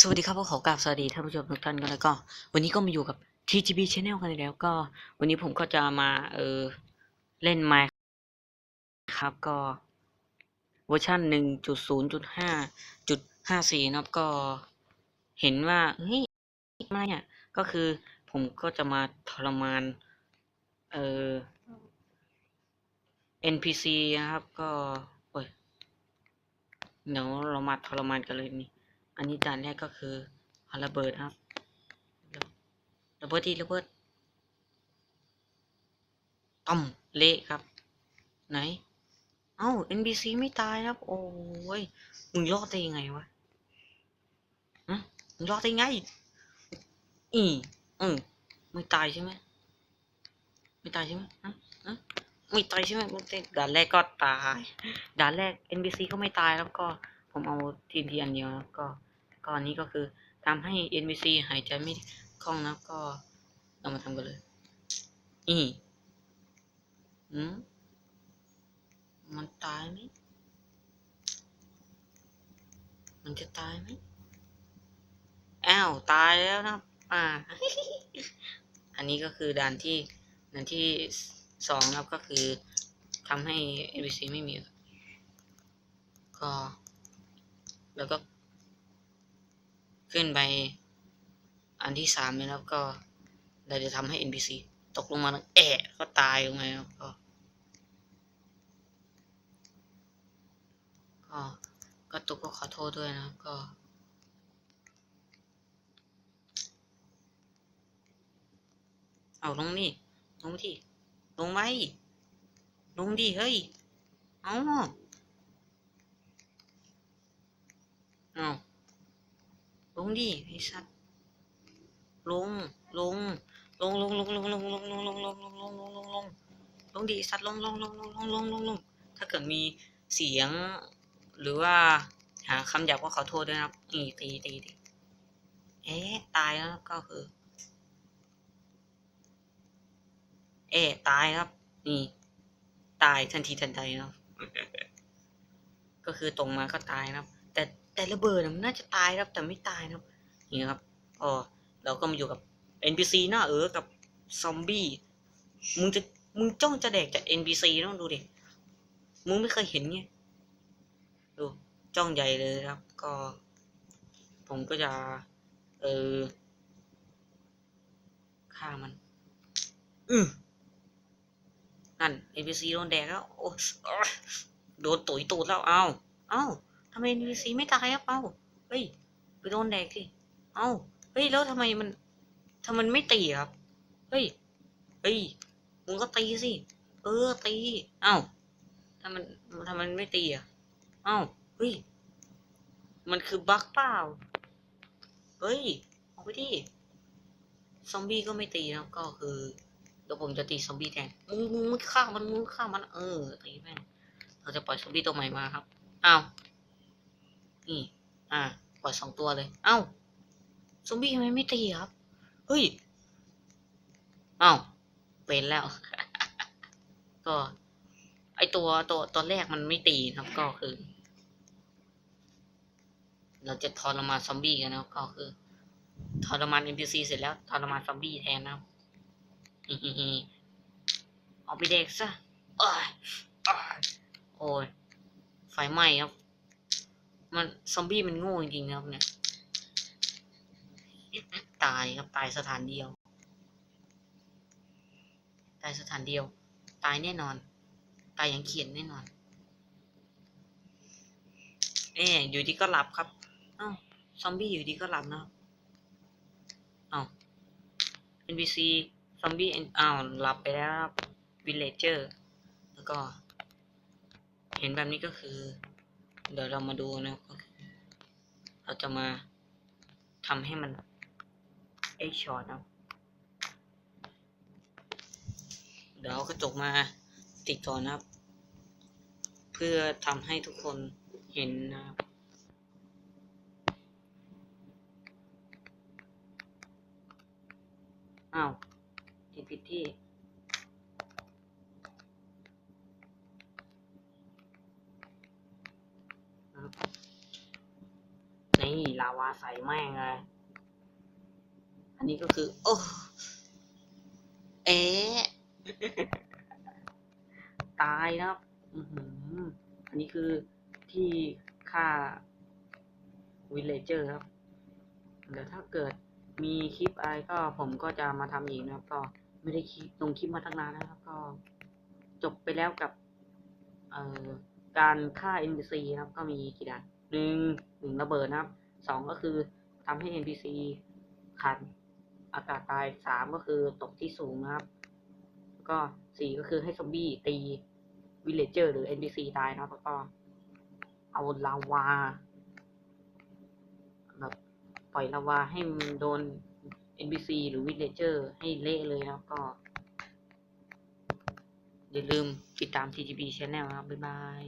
สวัสดีครับก็ขอกราบสวัสดีท่านผู้ชมทุกท่านกันแล้วก็ วันนี้ก็มาอยู่กับ TGB Channel กันแล้วก็ วันนี้ผมก็จะมาเออเล่นไมค์ครับก็เวอร์ชันหนึ่งจุดศูนย์จุดห้าจุดห้าสี่นะครับก็เห็นว่าเฮ้ยอะไรเนี่ยก็คือผมก็จะมาทรมานเออ NPC นะครับก็ เดี๋ยวเรามาทรมานกันเลยนี่ อันนี้ด่านแรกก็คือเอาระเบิดครับ ระเบิดที่ระเบิดต่อมเละครับ ไหน เอ้า NPC ไม่ตายครับ โอ้ย มึงรอดได้ยังไงวะฮะมึงรอดได้ไง อีอืมไม่ตายใช่ไหมไม่ตายใช่ไหมฮะฮะ ไม่ตายใช่ไหมมึงเต้นด่านแรกก็ตายด่านแรก NPC ก็ไม่ตายแล้วก็ผมเอาทีนทีอันเดียวแล้วก็ก็อันนี้ก็คือทำให้ NPC หายใจไม่คล่องนะก็เรามาทำกันเลยอีอืมมันตายไหมมันจะตายไหมอ้าวตายแล้วนะ อ่า อันนี้ก็คือด่านที่ด่านที่ สองนะครับก็คือทำให้ NPC ไม่มีก็แล้วก็ ขึ้นไปอันที่สามเลยแล้วก็เราจะทำให้ NPC ตกลงมาแล้วแอะก็ตายลงไปก็ก็ก็ตุกก็ขอโทษด้วยนะครับก็เอาลงนี่ลงที่ ลงไหมลงดิเฮ้ย เอาเอาลงดิไอ้สัตว์ลง ลง ลงลงลงลงลงลงลงลงลงลงลงลงลงลงลงดิสัตว์ลงลงลงลงลงลงลงลงถ้าเกิดมีเสียง หรือว่าหาคำหยาบก็ขอโทษด้วยนะครับตีตีตีตีเอ๊ะตายแล้วก็คือ เอ๊ะตายครับ นี่ ตายทันทีทันใดนะครับก็คือตรงมาก็ตายนะครับ แต่แต่ระเบิดน่ะมันน่าจะตายครับ แต่ไม่ตายนะครับนี่นะครับอ๋อเราก็มาอยู่กับ NPC หน้าเออกับซอมบี้มึงจะมึงจ้องจะแดกจาก NPC ต้องดูดิมึงไม่เคยเห็นไงดูจ้องใหญ่เลยครับ ก็ ผมก็จะ เออฆ่ามัน อือ นั่น NPC โดนแดกแล้วโอ้โดนตุ๋ยตูดแล้วเอาเอ้าทำไม NPC ไม่ตายครับเอ้าเฮ้ยไปโดนแดกสิเอ้าเฮ้ยแล้วทำไมมันทำไมมันไม่ตีครับเฮ้ยเฮ้ยมึงก็ตีสิเออตีเอ้าทำมันทำไมมันไม่ตีอะเอ้าเฮ้ยมันคือบั๊กเปล่าเฮ้ยออกไปดิซอมบี้ก็ไม่ตีนะก็คือ ดี๋ยวผมจะตีซอมบี้แทนมึงมึงมึงฆ่ามันมึงฆ่ามัน เออตีแม่งเราจะปล่อยซอมบี้ตัวใหม่มาครับ อ้าว นี่ อ่า ปล่อยสองตัวเลยเอ้าซอมบี้ทำไมไม่ตีครับ เฮ้ยเอ้าเป็นแล้ว ก็ ไอตัวตัวตอนแรกมันไม่ตีครับ ก็คือ เราจะทรมานซอมบี้กันนะก็คือทรมาน NPC เสร็จแล้วทรมานซอมบี้แทนนะครับ เอาไปเด็กซะโอ้ยโอ้ยไฟไหม้ครับ มันซอมบี้มันโง่จริงๆครับเนี่ย ตายครับตายสถานเดียว ตายสถานเดียว ตายแน่นอน ตายอย่างเขียนแน่นอนเอ๊อยู่ดีก็หลับครับเอ้าซอมบี้อยู่ดีก็หลับนะครับอ้าว NPC ซอมบี้อ้าวหลับไปแล้วครับ Villager แล้วก็ เห็นแบบนี้ก็คือ เดี๋ยวเรามาดูนะก็คือเราจะมาทำให้มันไอช็อตนะเดี๋ยวกระจกมาติดก่อนนะครับ เพื่อทำให้ทุกคนเห็นนะครับอ้าว ที่ผิดที่ นี่ลาวาใส่แม่งเลยอันนี้ก็คือ โอ้ เอ๊ตายนะครับอันนี้คือที่ฆ่าวิลเลเจอร์ครับ เดี๋ยวถ้าเกิดมีคลิปอะไรก็ผมก็จะมาทำอีกนะครับก็ ไม่ได้คลิปลงคลิปมาตั้งนานแล้วนะครับ ก็จบไปแล้วกับ เอ่อการฆ่า NPC นะครับ ก็มีกี่ด่านหนึ่งหนึ่งระเบิดนะครับสองก็คือทำให้ NPC ขาดอากาศตายสามก็คือตกที่สูงนะครับ ก็สี่ก็คือให้ซอมบี้ตีวิลเลเจอร์หรือ NPC ตายนะครับแล้วก็เอาลาวาแบบปล่อยลาวาให้มันโดน NPC หรือวิลเลเจอร์ให้เละเลยแล้วก็ อย่าลืมติดตาม TGB Channel นะครับ บ๊ายบาย